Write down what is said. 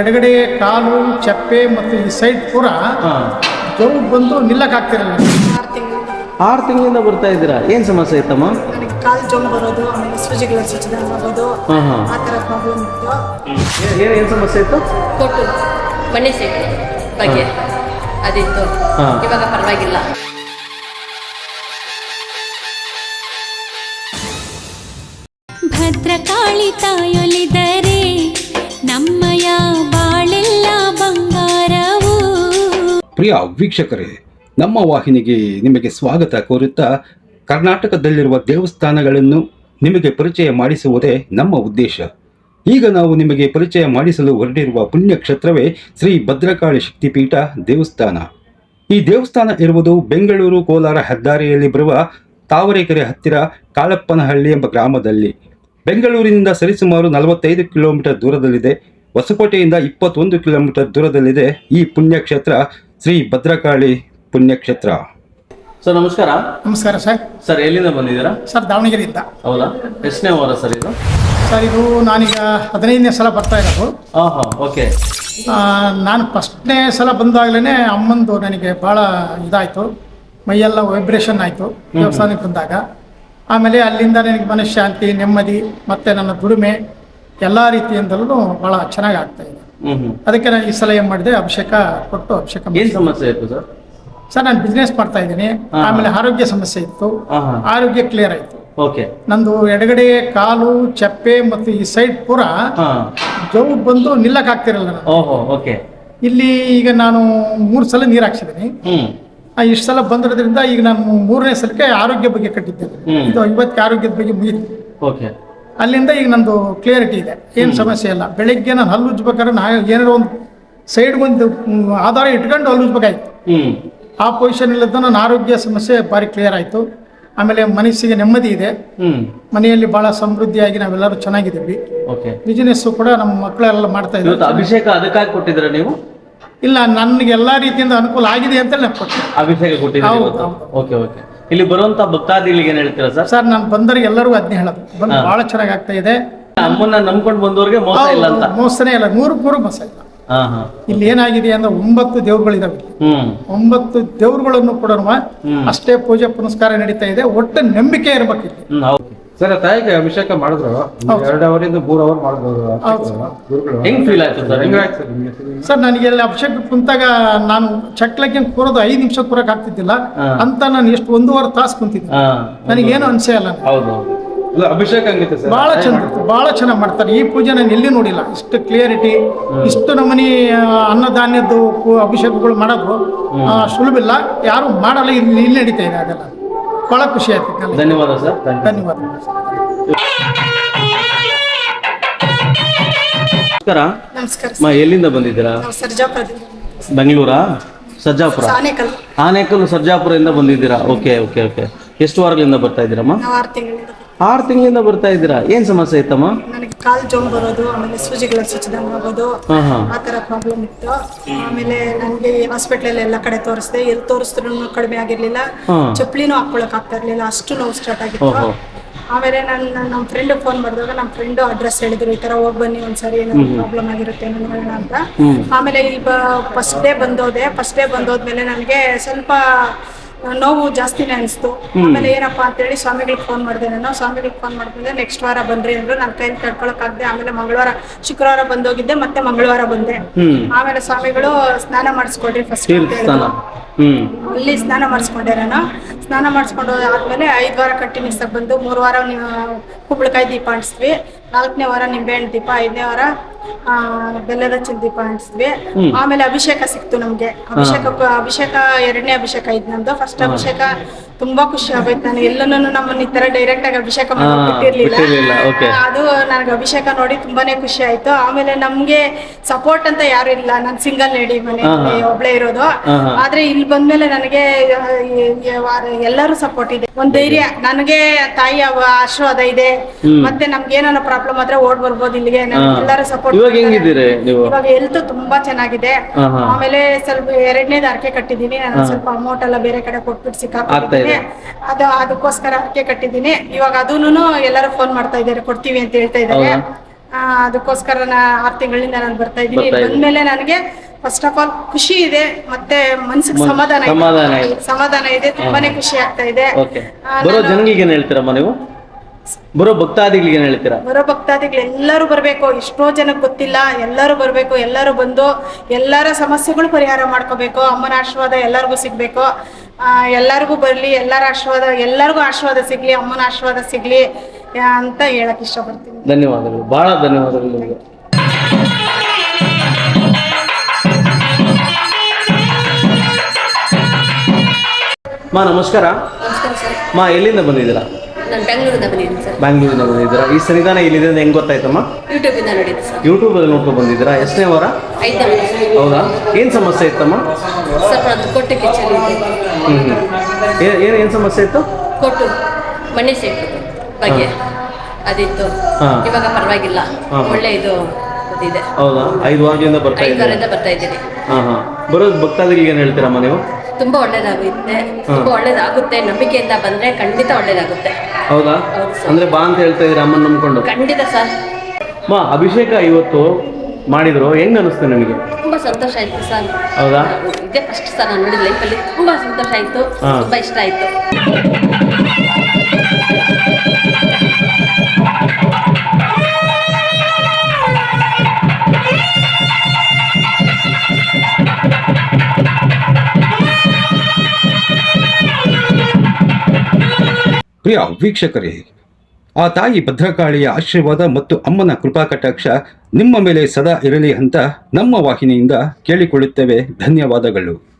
ಎಡಗಡೆ ಕಾಲು ಚಪ್ಪೆ ಮತ್ತು ಈ ಸೈಡ್ ಪೂರ ಜವ್ ಬಂದು ನಿಲ್ಲಕ್ಕಾಗ್ತಿರಲ್ಲ ಆರು ತಿಂಗಳು. ಆರು ತಿಂಗಳಿಂದ ಬರ್ತಾ ಇದ್ದೀರಾ? ಏನು ಸಮಸ್ಯೆ ಇತ್ತಮ್ಮ? ನನಗೆ ಕಾಲು ಜಮ್ ಬರೋದು ಸೂಜಿಗಳ ಸೂಚನೆ ಆಗೋದು ಹಾಂ ಹಾಂ. ಆ ಥರ ಪ್ರಾಬ್ಲಮ್ ಇತ್ತು. ಏನು ಏನು ಸಮಸ್ಯೆ ಇತ್ತು? ಕೊಟ್ಟು ಮಣ್ಣೆ ಹಾಗೆ ಬಗ್ಗೆ ಅದಿತ್ತು. ಹಾ. ಇವಾಗ ಪರವಾಗಿಲ್ಲ. ಭದ್ರಕಾಳಿ ತಾಯೊಲಿದರೆ ಪ್ರಿಯ ವೀಕ್ಷಕರೇ, ನಮ್ಮ ವಾಹಿನಿಗೆ ನಿಮಗೆ ಸ್ವಾಗತ ಕೋರುತ್ತಾ, ಕರ್ನಾಟಕದಲ್ಲಿರುವ ದೇವಸ್ಥಾನಗಳನ್ನು ನಿಮಗೆ ಪರಿಚಯ ಮಾಡಿಸುವುದೇ ನಮ್ಮ ಉದ್ದೇಶ. ಈಗ ನಾವು ನಿಮಗೆ ಪರಿಚಯ ಮಾಡಿಸಲು ಹೊರಟಿರುವ ಪುಣ್ಯಕ್ಷೇತ್ರವೇ ಶ್ರೀ ಭದ್ರಕಾಳಿ ಶಕ್ತಿಪೀಠ ದೇವಸ್ಥಾನ. ಈ ದೇವಸ್ಥಾನ ಇರುವುದು ಬೆಂಗಳೂರು ಕೋಲಾರ ಹೆದ್ದಾರಿಯಲ್ಲಿ ಬರುವ ತಾವರೆಕೆರೆ ಹತ್ತಿರ ಕಾಳಪ್ಪನಹಳ್ಳಿ ಎಂಬ ಗ್ರಾಮದಲ್ಲಿ. ಬೆಂಗಳೂರಿನಿಂದ ಸರಿಸುಮಾರು ನಲವತ್ತೈದು ಕಿಲೋಮೀಟರ್ ದೂರದಲ್ಲಿದೆ. ಹೊಸಕೋಟೆಯಿಂದ ಇಪ್ಪತ್ತೊಂದು ಕಿಲೋಮೀಟರ್ ದೂರದಲ್ಲಿದೆ ಈ ಪುಣ್ಯಕ್ಷೇತ್ರ ಶ್ರೀ ಭದ್ರಕಾಳಿ ಪುಣ್ಯಕ್ಷೇತ್ರ. ಸರ್ ನಮಸ್ಕಾರ. ನಮಸ್ಕಾರ ಸರ್. ಸರ್ ಎಲ್ಲಿಂದ ಬಂದಿದ್ದೀರಾ? ಸರ್ ದಾವಣಗೆರೆಯಿಂದ. ಹೌದಾ? ಎಷ್ಟನೇ ವಾರ ಸರ್ ಇದು? ಸರ್ ಇದು ನಾನೀಗ ಹದಿನೈದನೇ ಸಲ ಬರ್ತಾ ಇರೋದು. ಹಾಂ ಹಾಂ ಓಕೆ. ಆ, ನಾನು ಫಸ್ಟ್ನೇ ಸಲ ಬಂದಾಗಲೇ ಅಮ್ಮಂದು ನನಗೆ ಭಾಳ ಇದಾಯಿತು. ಮೈಯೆಲ್ಲ ವೈಬ್ರೇಷನ್ ಆಯಿತು ದೇವಸ್ಥಾನಕ್ಕೆ ಬಂದಾಗ. ಆಮೇಲೆ ಅಲ್ಲಿಂದ ನನಗೆ ಮನಃಶಾಂತಿ ನೆಮ್ಮದಿ ಮತ್ತು ನನ್ನ ದುಡಿಮೆ ಎಲ್ಲ ರೀತಿಯಿಂದಲೂ ಬಹಳ ಚೆನ್ನಾಗಿ ಆಗ್ತಾ ಇದೆ ಅದಕ್ಕೆ ನಾನು ಈ ಸಲ ಏನ್ ಮಾಡಿದೆ? ಅಭಿಷೇಕ ಕೊಟ್ಟು ಅಭಿಷೇಕ ಏನು ಸಮಸ್ಯೆ ಇತ್ತು ಸರ್? ಸರ್ ನಾನು ಬಿಸ್ನೆಸ್ ಮಾಡ್ತಾ ಇದ್ದೀನಿ. ಆಮೇಲೆ ಆರೋಗ್ಯ ಸಮಸ್ಯೆ ಇತ್ತು. ಆರೋಗ್ಯ ಕ್ಲಿಯರ್ ಆಯಿತು. ಓಕೆ. ನಂದು ಎಡಗಡೆ ಕಾಲು ಚಪ್ಪೆ ಮತ್ತು ಈ ಸೈಡ್ ಪೂರ ಜೌ ಜವ್ ಬಂದು ನಿಲ್ಲಕ್ಕಾಗ್ತಿರಲ್ಲ ನಾನು ಓಹೋ ಓಕೆ. ಇಲ್ಲಿ ಈಗ ನಾನು ಮೂರು ಸಲ ನೀರ್ ಹಾಕ್ಸಿದ್ದೀನಿ. ಇಷ್ಟು ಸಲ ಬಂದಿರೋದ್ರಿಂದ ಈಗ ನಾನು ಮೂರನೇ ಸಲಕ್ಕೆ ಆರೋಗ್ಯ ಬಗ್ಗೆ ಕಟ್ಟಿದ್ದೇನೆ. ಇದು ಇವತ್ತಿಗೆ ಆರೋಗ್ಯದ ಬಗ್ಗೆ ಮುಗಿತು. ಓಕೆ. ಅಲ್ಲಿಂದ ಈಗ ನಂದು ಕ್ಲಿಯರಿಟಿ ಇದೆ. ಏನು ಸಮಸ್ಯೆ ಇಲ್ಲ. ಬೆಳಿಗ್ಗೆ ನಾನು ಹಲ್ಲು ಉಜ್ಬೇಕಾದ್ರೆ ನಾ ಏನಾರು ಒಂದು ಸೈಡ್ಗೊಂದು ಆಧಾರ ಇಟ್ಕೊಂಡು ಹಲ್ಲು ಉಜ್ಬೇಕಾಯ್ತು. ಆ ಪೊಸಿಷನ್ ಇಲ್ಲದ ನನ್ನ ಆರೋಗ್ಯ ಸಮಸ್ಯೆ ಭಾರಿ ಕ್ಲಿಯರ್ ಆಯಿತು. ಆಮೇಲೆ ಮನಸ್ಸಿಗೆ ನೆಮ್ಮದಿ ಇದೆ. ಮನೆಯಲ್ಲಿ ಬಹಳ ಸಮೃದ್ಧಿಯಾಗಿ ನಾವೆಲ್ಲರೂ ಚೆನ್ನಾಗಿದ್ದೀವಿ. ಓಕೆ ಬಿಸಿನೆಸ್ಸು ಕೂಡ ನಮ್ಮ ಮಕ್ಕಳೆಲ್ಲ ಮಾಡ್ತಾ ಇದ್ದೀವಿ ಇದ್ದಾರೆ ಅಭಿಷೇಕ ಅದಕ್ಕಾಗಿ ಕೊಟ್ಟಿದ್ರೆ ನೀವು? ಇಲ್ಲ ನನಗೆ ಎಲ್ಲಾ ರೀತಿಯಿಂದ ಅನುಕೂಲ ಆಗಿದೆ ಅಂತ ನಾನು ಕೊಟ್ಟೆ ಅಭಿಷೇಕ ಕೊಟ್ಟಿದ್ದೀರಾ ಹೌದು. ಓಕೆ ಓಕೆ ಇಲ್ಲಿ ಬರುವಂತ ಭಕ್ತಾದಿಗಳಿಗೆ ಏನ್ ಹೇಳ್ತೀರಾ ಸರ್? ಸರ್ ನಾನು ಬಂದರಿಗೆ ಎಲ್ಲರಿಗೂ ಅದನ್ನೇ ಹೇಳೋದು. ಬಂದು ಬಹಳ ಭಾಳ ಚೆನ್ನಾಗಿ ಆಗ್ತಾ ಇದೆ. ಅಮ್ಮನ್ನ ನಂಬ್ಕೊಂಡು ಬಂದವರಿಗೆ ಮೋಸ ಇಲ್ಲ ಅಂತ. ಮೋಸನೇ ಇಲ್ಲ. ನೂರಕ್ಕೆ ನೂರು ಮೋಸ ಇಲ್ಲ. ಹಾ ಹಾ. ಇಲ್ಲಿ ಏನಾಗಿದೆ ಅಂದ್ರೆ ಒಂಬತ್ತು ದೇವ್ರುಗಳಿದಾವೆ. ಹ್ಮ್. ಒಂಬತ್ತು ದೇವ್ರುಗಳನ್ನು ಕೂಡ. ಅಷ್ಟೇ ಪೂಜೆ ಪುನಸ್ಕಾರ ನಡೀತಾ ಇದೆ. ಒಟ್ಟು ನಂಬಿಕೆ ಇರ್ಬೇಕು ಇಲ್ಲಿ ಹ್ಮ್ ಹೌದು. ಸರ್ ತಾಯಿಗೆ ಅಭಿಷೇಕ ಮಾಡಿದ್ರು. ಎರಡು ಅವರಿಂದ ಮೂರು ಅವರ್ ಮಾಡ್ಬೋದು ಹೌದು. ಗುರುಗಳು. ಹೆಂಗ್ ಫೀಲ್ ಆಯ್ತು ಸರ್ ಹೆಂಗಾಯ್ತು ಸರ್ ನಿಮ್ಗೆ? ಸರ್ ನನಗೆ ಅಲ್ಲಿ ಅಭಿಷೇಕ ಕುಂತಾಗ ನಾನು ಚಕ್ಲಕ್ಕೆ ಕೂರೋದು ಐದು ನಿಮಿಷ ಕೂರಕ್ ಆಗ್ತಿದ್ದಿಲ್ಲ. ಅಂತ ನಾನು ಎಷ್ಟು ಒಂದೂವರೆ ತಾಸು ಕುಂತಿದ್ದೆ. ನನಗೆ ನನಗೇನು ಅನ್ಸೇ ಇಲ್ಲ. ಹೌದು. ಅಭಿಷೇಕ ಹಂಗಿತ್ತು ಸರ್. ಬಹಳ ಚಂದ ಬಹಳ ಚೆನ್ನಾಗಿ ಮಾಡ್ತಾರೆ. ಈ ಪೂಜೆ ನಾನು ಎಲ್ಲಿ ನೋಡಿಲ್ಲ. ಇಷ್ಟು ಕ್ಲಿಯರಿಟಿ ಇಷ್ಟು ನಮ್ಮನೆ ಅನ್ನದಾನ್ಯದ್ದು ಅಭಿಷೇಕಗಳು ಮಾಡೋದು ಆ, ಸುಲಭ ಇಲ್ಲ. ಯಾರು ಮಾಡಲ್ಲ. ಇಲ್ಲಿ ಇಲ್ಲಿ ನಡೀತಾ ಇದೆ ಅದೆಲ್ಲ. ಬಹಳ ಖುಷಿ ಆಯ್ತು ಧನ್ಯವಾದ ಸರ್. ಧನ್ಯವಾದ. ನಮಸ್ಕಾರ. ನಮಸ್ಕಾರ ಅಮ್ಮ ಎಲ್ಲಿಂದ ಬಂದಿದ್ದೀರಾ? ಸರ್ಜಾಪುರದಿಂದ ಬೆಂಗಳೂರಾ? ಸರ್ಜಾಪುರ? ಆನೇಕಲ್ ಆನೇಕಲ್ ಸರ್ಜಾಪುರದಿಂದ ಬಂದಿದ್ದೀರಾ? Okay okay okay. ಎಷ್ಟು ವಾರಗಳಿಂದ ಬರ್ತಾ ಇದ್ದೀರಮ್ಮ? ಆರು ತಿಂಗಳಿಂದ ಬರ್ತಾ ಇದ್ದೀರಾ? ಏನ್ ಸಮಸ್ಯೆ ಇತ್ತಮ್ಮ? ಕಾಲು ಜೊಂಬು ಬರೋದು ಆಮೇಲೆ ಸೂಜಿಗಳ ಚುಚ್ಚಿದಂಗೆ ಆಗೋದು ಆ ತರ ಪ್ರಾಬ್ಲಮ್ ಇತ್ತು. ಆಮೇಲೆ ನನ್ಗೆ ಹಾಸ್ಪಿಟಲ್ ಎಲ್ಲ ಕಡೆ ತೋರಿಸಿದೆ. ಎಲ್ಲಿ ತೋರಿಸಿದ್ರು ಕಡಿಮೆ ಆಗಿರ್ಲಿಲ್ಲ. ಚಪ್ಲಿನೂ ಚಪ್ಪಲಿನೂ ಹಾಕೊಳಕ್ ಆಗ್ತಾ ಇರ್ಲಿಲ್ಲ. ಅಷ್ಟು ನೋವು ಸ್ಟಾರ್ಟ್ ಆಗಿತ್ತು. ಆಮೇಲೆ ನನ್ನ ನಮ್ಮ ಫ್ರೆಂಡ್ ಫೋನ್ ಮಾಡಿದಾಗ ನಮ್ಮ ಫ್ರೆಂಡ್ ಅಡ್ರೆಸ್ ಹೇಳಿದ್ರು ಈ ತರ ಹೋಗಿ ಬನ್ನಿ ಒಂದ್ಸರಿ ಏನಾದ್ರು ಪ್ರಾಬ್ಲಮ್ ಆಗಿರುತ್ತೆ ನೋಡೋಣ ಅಂತ. ಆಮೇಲೆ ಈ ಫಸ್ಟ್ ಡೇ ಬಂದೋದೆ. ಫಸ್ಟ್ ಡೇ ಬಂದೋದ್ಮೇಲೆ ನನಗೆ ಸ್ವಲ್ಪ ನೋವು ಜಾಸ್ತಿನೇ ಅನಿಸ್ತು ಆಮೇಲೆ ಏನಪ್ಪಾ ಅಂತೇಳಿ ಸ್ವಾಮಿಗಳಿಗೆ ಫೋನ್ ಮಾಡಿದೆ ನಾನು. ಸ್ವಾಮಿಗಳಿಗೆ ಫೋನ್ ಮಾಡಿದ್ರೆ ನೆಕ್ಸ್ಟ್ ವಾರ ಬಂದ್ರಿ ಅಂದ್ರು. ನನ್ನ ಕೈಲಿ ತಡ್ಕೊಳಕ್ಕಾಗದೆ ಆಮೇಲೆ ಮಂಗಳವಾರ ಶುಕ್ರವಾರ ಬಂದೋಗಿದ್ದೆ ಮತ್ತೆ ಮಂಗಳವಾರ ಬಂದೆ. ಆಮೇಲೆ ಸ್ವಾಮಿಗಳು ಸ್ನಾನ ಮಾಡಿಸ್ಕೊಡ್ರಿ ಫಸ್ಟ್ ಅಲ್ಲಿ ಸ್ನಾನ. ಮಾಡಿಸ್ಕೊಂಡೆ ನಾನು. ಸ್ನಾನ ಮಾಡಿಸ್ಕೊಂಡು ಆದ್ಮೇಲೆ ಐದ್ ವಾರ ಕಂಟಿನ್ಯೂಸ್ ಆಗಿ ಬಂದು ಮೂರು ವಾರ ನೀವು ಕುಂಬಳಕಾಯಿ ದೀಪ ಅಂಟಿಸ್ವಿ ನಾಲ್ಕನೇ ವಾರ ನಿಂಬೆಹಣ್ಣು ದೀಪ ಐದನೇ ವಾರ ಬೆಲ್ಲದ ಚಿಲ್ದೀಪ ದೀಪ ಆಮೇಲೆ ಅಭಿಷೇಕ ಸಿಕ್ತು ನಮ್ಗೆ. ಅಭಿಷೇಕ ಅಭಿಷೇಕ ಎರಡನೇ ಅಭಿಷೇಕ ಇದ್ ನಮ್ದು. ಫಸ್ಟ್ ಅಭಿಷೇಕ ತುಂಬಾ ಖುಷಿ ಆಗೋಯ್ತು ನಾನು ಎಲ್ಲನೂ ನಮ್ಮನ್ನ ಈ ತರ ಡೈರೆಕ್ಟ್ ಆಗಿ ಅಭಿಷೇಕ ಮಾಡಿರ್ಲಿಲ್ಲ ಅದು ನನಗೆ ಅಭಿಷೇಕ ನೋಡಿ ತುಂಬಾನೇ ಖುಷಿ ಆಯ್ತು. ಆಮೇಲೆ ನಮ್ಗೆ ಸಪೋರ್ಟ್ ಅಂತ ಯಾರು ಇಲ್ಲ. ನಾನು ಸಿಂಗಲ್ ಲೇಡಿ ಮನೆಯಲ್ಲಿ ಒಬ್ಳೆ ಇರೋದು. ಆದ್ರೆ ಇಲ್ಲಿ ಬಂದ್ಮೇಲೆ ನನಗೆ ಎಲ್ಲರೂ ಸಪೋರ್ಟ್ ಇದೆ. ಒಂದ್ ಧೈರ್ಯ. ನನಗೆ ತಾಯಿ ಆಶೀರ್ವಾದ ಇದೆ. ಮತ್ತೆ ನಮ್ಗೆ ಏನಾರ ಪ್ರಾಬ್ಲಮ್ ಆದ್ರೆ ಓಡ್ ಬರ್ಬೋದು ಇಲ್ಲಿಗೆ. ಎಲ್ಲರೂ ಸಪೋರ್ಟ್ ಇವಾಗ ಹೆಂಗಿದ್ದೀರಿ ನೀವು? ಇವಾಗ ಹೆಲ್ತ್ ತುಂಬಾ ಚೆನ್ನಾಗಿದೆ. ಆಮೇಲೆ ಸ್ವಲ್ಪ ಎರಡನೇದು ಅರ್ಕೆ ಕಟ್ಟಿದೀನಿ ನಾನು ಸ್ವಲ್ಪ ಅಮೌಂಟ್ ಎಲ್ಲ ಬೇರೆ ಕಡೆ ಕೊಟ್ಬಿಟ್ಟು ಆಗ್ತಾ ಸಿಕ್ಕಾಕೊಂಡಿದ್ದೀನಿ ಇದೆ. ಅದು ಅದಕ್ಕೋಸ್ಕರ ಅರ್ಕೆ ಕಟ್ಟಿದೀನಿ ಇವಾಗ ಅದೂನು ಎಲ್ಲರೂ ಫೋನ್ ಮಾಡ್ತಾ ಇದ್ದಾರೆ. ಕೊಡ್ತೀವಿ ಅಂತ ಹೇಳ್ತಾ ಇದ್ದಾರೆ. ಹೌದಾ? ಆ, ಅದಕ್ಕೋಸ್ಕರ ನಾ ಆರ್ ತಿಂಗಳಿಂದ ನಾನು ಬರ್ತಾ ಇದ್ದೀನಿ. ಬರ್ತಾ ಇದ್ದೀನಿ. ಬಂದ್ಮೇಲೆ ನನಗೆ ಫಸ್ಟ್ ಆಫ್ ಆಲ್ ಖುಷಿ ಇದೆ. ಮತ್ತೆ ಮನ್ಸಿಗೆ ಮನ್ಸ್- ಸಮಾಧಾನ ಇದೆ. ಸಮಾಧಾನ ಇದೆ. ಸಮಾಧಾನ ಇದೆ. ತುಂಬಾನೇ ಖುಷಿ ಆಗ್ತಾ ಇದೆ. ಓಕೆ. ಆ, ಬರೋ ನಾನು- ಏನ್ ಹೇಳ್ತೀರಮ್ಮ ನೀವು? ಬರೋ ಭಕ್ತಾದಿಗಳಿಗೆ ಏನ್ ಹೇಳ್ತೀರಾ? ಬರೋ ಭಕ್ತಾದಿಗಳು ಎಲ್ಲರೂ ಬರಬೇಕು. ಎಷ್ಟೋ ಜನಕ್ಕೆ ಗೊತ್ತಿಲ್ಲ. ಎಲ್ಲರೂ ಬರಬೇಕು. ಎಲ್ಲರೂ ಬಂದು ಎಲ್ಲರ ಸಮಸ್ಯೆಗಳು ಪರಿಹಾರ ಮಾಡ್ಕೋಬೇಕು. ಅಮ್ಮನ ಆಶೀರ್ವಾದ ಎಲ್ಲರಿಗೂ ಸಿಗಬೇಕು. ಎಲ್ಲರಿಗೂ ಬರಲಿ. ಎಲ್ಲರ ಆಶೀರ್ವಾದ ಎಲ್ಲರಿಗೂ ಆಶೀರ್ವಾದ ಸಿಗಲಿ. ಅಮ್ಮನ ಆಶೀರ್ವಾದ ಸಿಗಲಿ ಅಂತ ಹೇಳಕ್ ಇಷ್ಟಪಡ್ತೀನಿ. ಧನ್ಯವಾದಗಳು. ಬಹಳ ಧನ್ಯವಾದಗಳು ನಿಮಗೆ. ಮಾ ನಮಸ್ಕಾರ. ಮಾ ಎಲ್ಲಿಂದ ಬಂದಿದ್ದೀರಾ? ನಾನು ಬೆಂಗಳೂರಿಂದ ಬಂದಿದ್ದೀನಿ ಸರ್. ಬ್ಯಾಂಗ್ಳೂರಿಂದ ಬಂದಿದ್ದೀರಾ? ಈ ಸನ್ನಿಧಾನ ಇಲ್ಲಿದೆ ಅಂತ ಹೆಂಗ್ ಗೊತ್ತಾಯ್ತಮ್ಮ? ಯೂಟ್ಯೂಬಿಂದ ನಡೀತು ಸರ್. ಯೂಟ್ಯೂಬ್ ಅಲ್ಲಿ ನೋಡ್ಕೊಂಡು ಬಂದಿದ್ದೀರಾ? ಎಷ್ಟನೇ ವಾರ? ಐದನೇ ವರ್ಷ ಹೌದಾ? ಏನ್ ಸಮಸ್ಯೆ ಇತ್ತಮ್ಮ? ಸ್ವಲ್ಪ ಅದು ಕೊಟ್ಟು ಕಿಚನ್ ಇದೆ. ಹ್ಮ್. ಏನ್ ಏನ್ ಏನ್ ಸಮಸ್ಯೆ ಇತ್ತು? ಕೊಟ್ಟು ಮಣ್ಣೆ ಸೇಟು ಬಗ್ಗೆ ಅದಿತ್ತು. ಹಾ. ಇವಾಗ ಪರವಾಗಿಲ್ಲ. ಹಾ. ಒಳ್ಳೆ ಇದು ಇದೆ ಹೌದಾ? ಐದು ವಾರದಿಂದ ಬರ್ತಾ ಐದು ಇದ್ದೀರಾ? ವಾರದಿಂದ ಬರ್ತಾ ಇದ್ದೀನಿ. ಹಾ ಹಾ. ಬರೋದು ಭಕ್ತಾದಿಗಳಿಗೆ ಏನು ಹೇಳ್ತೀರಮ್ಮ ನೀವು? ತುಂಬಾ ಒಳ್ಳೇದಾಗುತ್ತೆ. ತುಂಬಾ ಒಳ್ಳೇದಾಗುತ್ತೆ. ನಂಬಿಕೆಯಿಂದ ಬಂದ್ರೆ ಖಂಡಿತ ಒಳ್ಳೇದಾಗುತ್ತೆ. ಹೌದಾ? ಅಂದ್ರೆ ಬಾ ಅಂತ ಹೇಳ್ತಾ ಇದ್ದೀರಾ ಅಮ್ಮನ್ ನಂಬ್ಕೊಂಡು? ಖಂಡಿತ ಸರ್. ಮಾ ಅಭಿಷೇಕ ಇವತ್ತು ಮಾಡಿದ್ರು. ಹೆಂಗ್ ಅನಿಸ್ತು ನಿಮಗೆ? ತುಂಬಾ ಸಂತೋಷ ಆಯ್ತು ಸರ್. ಹೌದಾ? ಇದೇ ಫಸ್ಟ್ ಸರ್ ನಾನು ನೋಡಿದ ಲೈಫಲ್ಲಿ ತುಂಬಾ ಸಂತೋಷ ಆಯ್ತು. ಹಾ. ತುಂಬಾ ಇಷ್ಟ ಆಯ್ತು. ಪ್ರಿಯ ವೀಕ್ಷಕರೇ, ಆ ತಾಯಿ ಭದ್ರಕಾಳಿಯ ಆಶೀರ್ವಾದ ಮತ್ತು ಅಮ್ಮನ ಕೃಪಾ ಕಟಾಕ್ಷ ನಿಮ್ಮ ಮೇಲೆ ಸದಾ ಇರಲಿ ಅಂತ ನಮ್ಮ ವಾಹಿನಿಯಿಂದ ಕೇಳಿಕೊಳ್ಳುತ್ತೇವೆ. ಧನ್ಯವಾದಗಳು.